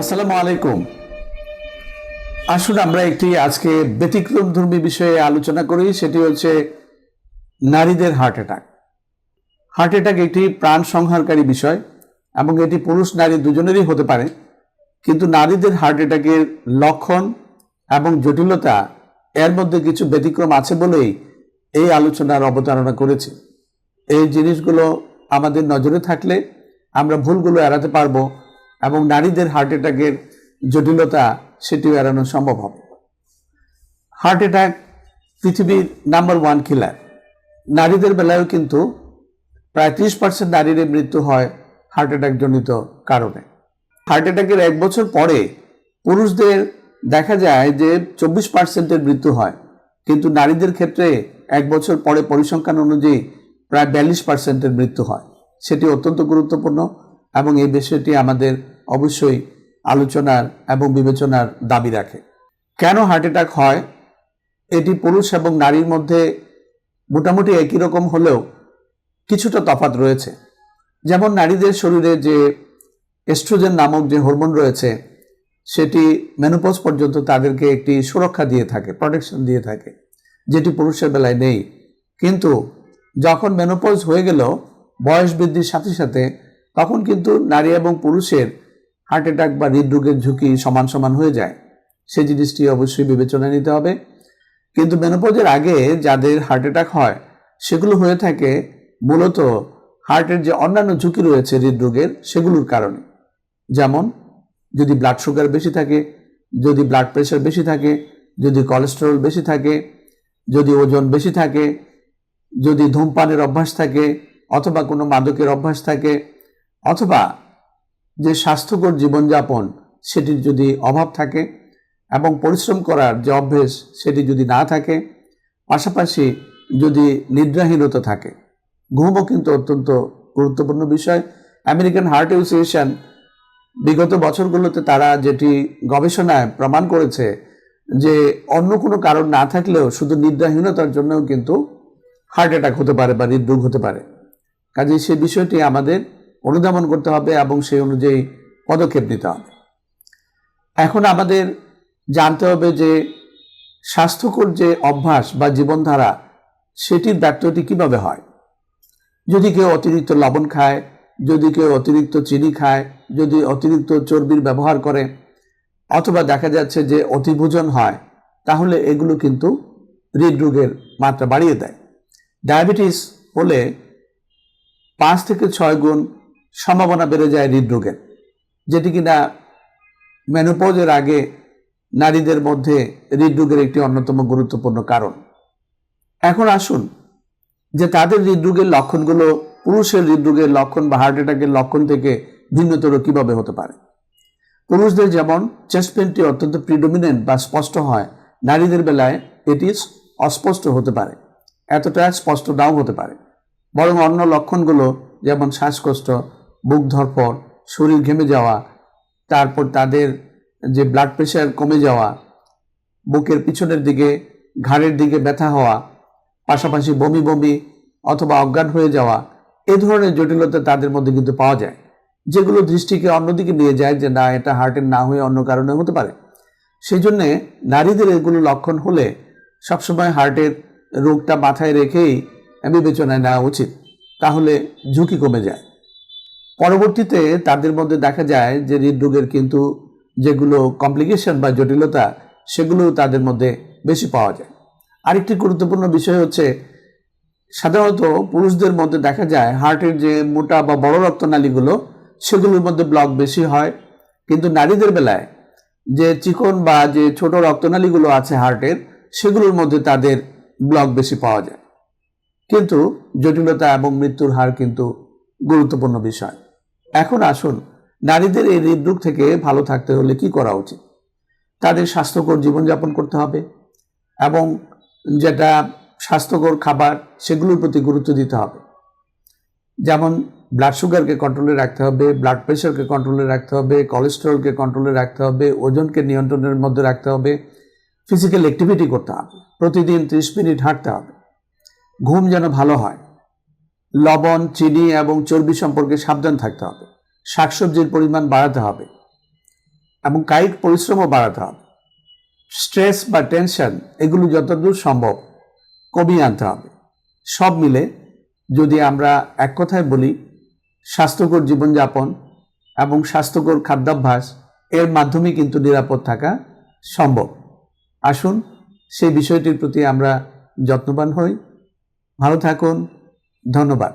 আসসালামু আলাইকুম। আসুন আমরা একটি আজকে ব্যতিক্রম ধর্মী বিষয়ে আলোচনা করি, সেটি হচ্ছে নারীদের হার্ট অ্যাটাক হার্ট অ্যাটাক একটি প্রাণ সংহারকারী বিষয় এবং এটি পুরুষ নারী দুজনেরই হতে পারে, কিন্তু নারীদের হার্ট অ্যাটাকের লক্ষণ এবং জটিলতা এর মধ্যে কিছু ব্যতিক্রম আছে বলেই এই আলোচনার অবতারণা করেছি। এই জিনিসগুলো আমাদের নজরে থাকলে আমরা ভুলগুলো এড়াতে পারব এবং নারীদের হার্ট অ্যাটাকের জটিলতা সেটিও এড়ানো সম্ভব হবে। হার্ট অ্যাটাক পৃথিবীর নাম্বার ওয়ান কিলার নারীদের বেলায়ও কিন্তু প্রায় ত্রিশ পার্সেন্ট নারীর মৃত্যু হয় হার্ট অ্যাটাক জনিত কারণে। হার্ট অ্যাটাকের এক বছর পরে পুরুষদের দেখা যায় যে চব্বিশ পার্সেন্টের মৃত্যু হয়। কিন্তু নারীদের ক্ষেত্রে এক বছর পরে পরিসংখ্যান অনুযায়ী প্রায় বিয়াল্লিশ পার্সেন্টের মৃত্যু হয়। সেটি অত্যন্ত গুরুত্বপূর্ণ এবং এই বিষয়টি আমাদের অবশ্যই আলোচনার এবং বিবেচনার দাবি রাখে। কেন হার্ট অ্যাটাক হয়? এটি পুরুষ এবং নারীর মধ্যে মোটামুটি একই রকম হলেও কিছুটা তফাৎ রয়েছে। যেমন নারীদের শরীরে যে এস্ট্রোজেন নামক যে হরমোন রয়েছে, সেটি মেনোপজ পর্যন্ত তাদেরকে একটি সুরক্ষা দিয়ে থাকে প্রোটেকশন দিয়ে থাকে, যেটি পুরুষের বেলায় নেই। কিন্তু যখন মেনোপজ হয়ে গেল, বয়স বৃদ্ধির সাথে সাথে তখন কিন্তু নারী এবং পুরুষের হার্ট অ্যাটাক বা হৃদরোগের ঝুঁকি সমান সমান হয়ে যায়। সেই জিনিসটি অবশ্যই বিবেচনায় নিতে হবে। কিন্তু মেনোপজের আগে যাদের হার্ট অ্যাটাক হয়, সেগুলো হয়ে থাকে মূলত হার্টের যে অন্যান্য ঝুঁকি রয়েছে হৃদরোগের, সেগুলোর কারণে। যেমন, যদি ব্লাড সুগার বেশি থাকে, যদি ব্লাড প্রেশার বেশি থাকে, যদি কোলেস্টেরল বেশি থাকে, যদি ওজন বেশি থাকে, যদি ধূমপানের অভ্যাস থাকে, অথবা কোনো মাদকের অভ্যাস থাকে, অথবা যে স্বাস্থ্যকর জীবনযাপন, সেটির যদি অভাব থাকে এবং পরিশ্রম করার যে অভ্যেস, সেটি যদি না থাকে, পাশাপাশি যদি নিদ্রাহীনতা থাকে, ঘুমও কিন্তু অত্যন্ত গুরুত্বপূর্ণ বিষয়। আমেরিকান হার্ট অ্যাসোসিয়েশন বিগত বছরগুলোতে তারা যেটি গবেষণায় প্রমাণ করেছে যে অন্য কোনো কারণ না থাকলেও শুধু নিদ্রাহীনতার জন্যও কিন্তু হার্ট অ্যাটাক হতে পারে বা হৃদরোগ হতে পারে। কাজে সেই বিষয়টি আমাদের অনুধাবন করতে হবে এবং সেই অনুযায়ী পদক্ষেপ নিতে হবে। এখন আমাদের জানতে হবে যে স্বাস্থ্যকর যে অভ্যাস বা জীবনধারা, সেটির ব্যর্থটি কীভাবে হয়? যদি কেউ অতিরিক্ত লবণ খায়, যদি কেউ অতিরিক্ত চিনি খায়, যদি অতিরিক্ত চর্বির ব্যবহার করে, অথবা দেখা যাচ্ছে যে অতিভোজন হয়, তাহলে এগুলো কিন্তু হৃদরোগের মাত্রা বাড়িয়ে দেয়। ডায়াবেটিস হলে পাঁচ থেকে ছয় গুণ সম্ভাবনা বেড়ে যায় হৃদরোগের। যেটি কিনা মেনোপজের আগে নারীদের মধ্যে হৃদরোগের একটি অন্যতম গুরুত্বপূর্ণ কারণ। এখন আসুন যে তাদের হৃদরোগের লক্ষণগুলো পুরুষের হৃদরোগের লক্ষণ বা হার্ট অ্যাটাকের লক্ষণ থেকে ভিন্নতর কীভাবে হতে পারে? পুরুষদের যেমন চেস্ট পেনটি অত্যন্ত প্রিডোমিনেন্ট বা স্পষ্ট হয়, নারীদের বেলায় এটি অস্পষ্ট হতে পারে, এতটা স্পষ্ট নাও হতে পারে। বরং অন্য লক্ষণগুলো যেমন শ্বাসকষ্ট বুক ধরপড় শরীর ঘেমে যাওয়া, তারপর তাদের যে ব্লাড প্রেশার কমে যাওয়া, বুকের পিছনের দিকে, ঘাড়ের দিকে ব্যথা হওয়া, পাশাপাশি বমি বমি অথবা অজ্ঞান হয়ে যাওয়া, এ ধরনের জটিলতা তাদের মধ্যে কিন্তু পাওয়া যায়। যেগুলো দৃষ্টিকে অন্যদিকে নিয়ে যায় যে না, এটা হার্টের না হয়ে অন্য কারণে হতে পারে। সেই জন্যে নারীদের এগুলো লক্ষণ হলে সবসময় হার্টের রোগটা মাথায় রেখেই বিবেচনায় নেওয়া উচিত। তাহলে ঝুঁকি কমে যায়। পরবর্তীতে তাদের মধ্যে দেখা যায় যে হৃদরোগের কিন্তু যেগুলো কমপ্লিকেশন বা জটিলতা, সেগুলো তাদের মধ্যে বেশি পাওয়া যায়। আরেকটি গুরুত্বপূর্ণ বিষয় হচ্ছে, সাধারণত পুরুষদের মধ্যে দেখা যায় হার্টের যে মোটা বা বড় রক্তনালীগুলো, সেগুলোর মধ্যে ব্লক বেশি হয়। কিন্তু নারীদের বেলায় যে চিকন বা যে ছোট রক্তনালীগুলো আছে হার্টের, সেগুলোর মধ্যে তাদের ব্লক বেশি পাওয়া যায়। কিন্তু জটিলতা এবং মৃত্যুর হার কিন্তু গুরুত্বপূর্ণ বিষয়। এখন আসুন, নারীদের এই হৃদরোগ থেকে ভালো থাকতে হলে কি করা উচিত? তাদের স্বাস্থ্যকর জীবনযাপন করতে হবে এবং যেটা স্বাস্থ্যকর খাবার সেগুলোর প্রতি গুরুত্ব দিতে হবে। যেমন ব্লাড সুগারকে কন্ট্রোলে রাখতে হবে ব্লাড প্রেশারকে কন্ট্রোলে রাখতে হবে কোলেস্টেরলকে কন্ট্রোলে রাখতে হবে, ওজনকে নিয়ন্ত্রণের মধ্যে রাখতে হবে ফিজিক্যাল অ্যাক্টিভিটি করতে হবে, প্রতিদিন ত্রিশ মিনিট হাঁটতে হবে, ঘুম যেন ভালো হয়। লবণ, চিনি এবং চর্বি সম্পর্কে সাবধান থাকতে হবে। শাকসবজির পরিমাণ বাড়াতে হবে এবং কায়িক পরিশ্রমও বাড়াতে হবে। স্ট্রেস বা টেনশন এগুলো যতদূর সম্ভব কমিয়ে আনতে হবে। সব মিলে যদি আমরা এক কথায় বলি, স্বাস্থ্যকর জীবনযাপন এবং স্বাস্থ্যকর খাদ্যাভ্যাস এর মাধ্যমে কিন্তু নিরাপদ থাকা সম্ভব। আসুন সেই বিষয়টির প্রতি আমরা যত্নবান হই। ভালো থাকুন। ধন্যবাদ।